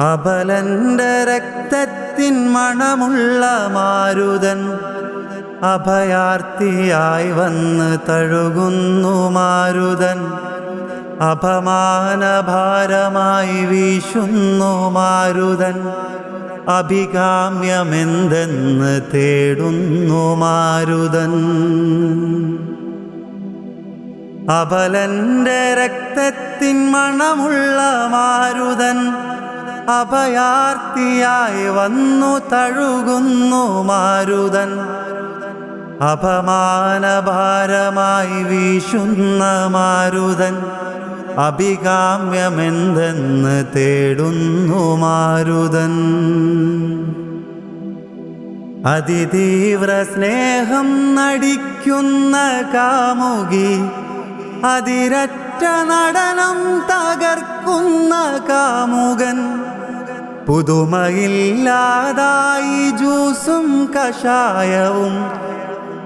അബലന്റെ രക്തത്തിൻ മണമുള്ള മാരുതൻ അഭയാർത്ഥിയായി വന്ന് തഴുകുന്നു മാരുതൻ. അപമാനഭാരമായി വീശുന്നു മാരുതൻ. അഭികാമ്യമെന്തെന്ന് തേടുന്നു മാരുതൻ. അബലന്റെ രക്തത്തിൻ മണമുള്ള മാരുതൻ അഭയാർത്ഥിയായി വന്നു തഴുകുന്നു മാരുതൻ. അപമാനഭാരമായി വീശുന്ന മാരുതൻ. അഭികാമ്യമെന്തെന്ന് തേടുന്നു മാരുതൻ. അതിതീവ്ര സ്നേഹം നടിക്കുന്ന കാമുകി അതിരറ്റ നടനം തകർക്കുന്ന കാമുകൻ. പുതുമയില്ലാതായി ജ്യൂസും കഷായവും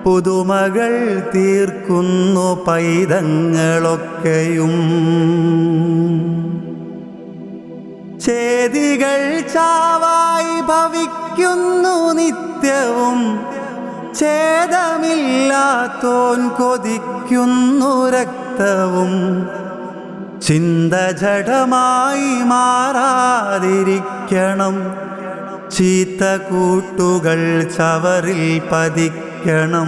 പുതുമകൾ തീർക്കുന്നു പൈതങ്ങളൊക്കെയും. ചേതികൾ ചാവായി ഭവിക്കുന്നു നിത്യവും. ഛേദമില്ലാത്തോൻ കൊതിക്കുന്നു രക്തവും. ചിന്ത ജഡമായി മാറാതിരിക്കണം. ചീത്ത കൂട്ടുകൾ ചവറിൽ പതിക്കണം.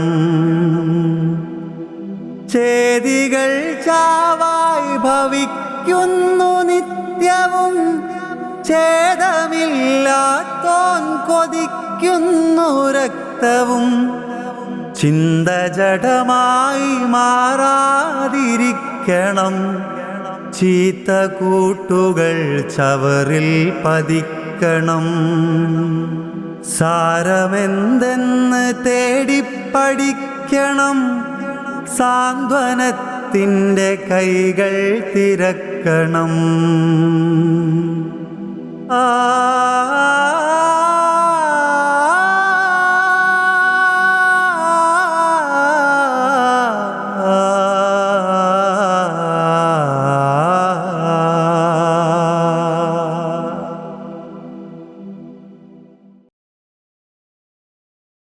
ചേതികൾ ചാവായി ഭവിക്കുന്നു നിത്യവും. ഛേദമില്ലാത്തോൻ കൊതിക്കുന്നു രക്തവും. ചിന്ത ജഡമായി മാറാതിരിക്കണം. ചീത്ത കൂട്ടുകൾ ചവറിൽ പതിക്കണം. സാരമെന്തെന്ന് തേടിപ്പടിക്കണം സാന്ത്വനത്തിന്റെ കൈകൾ തിരക്കണം. ആ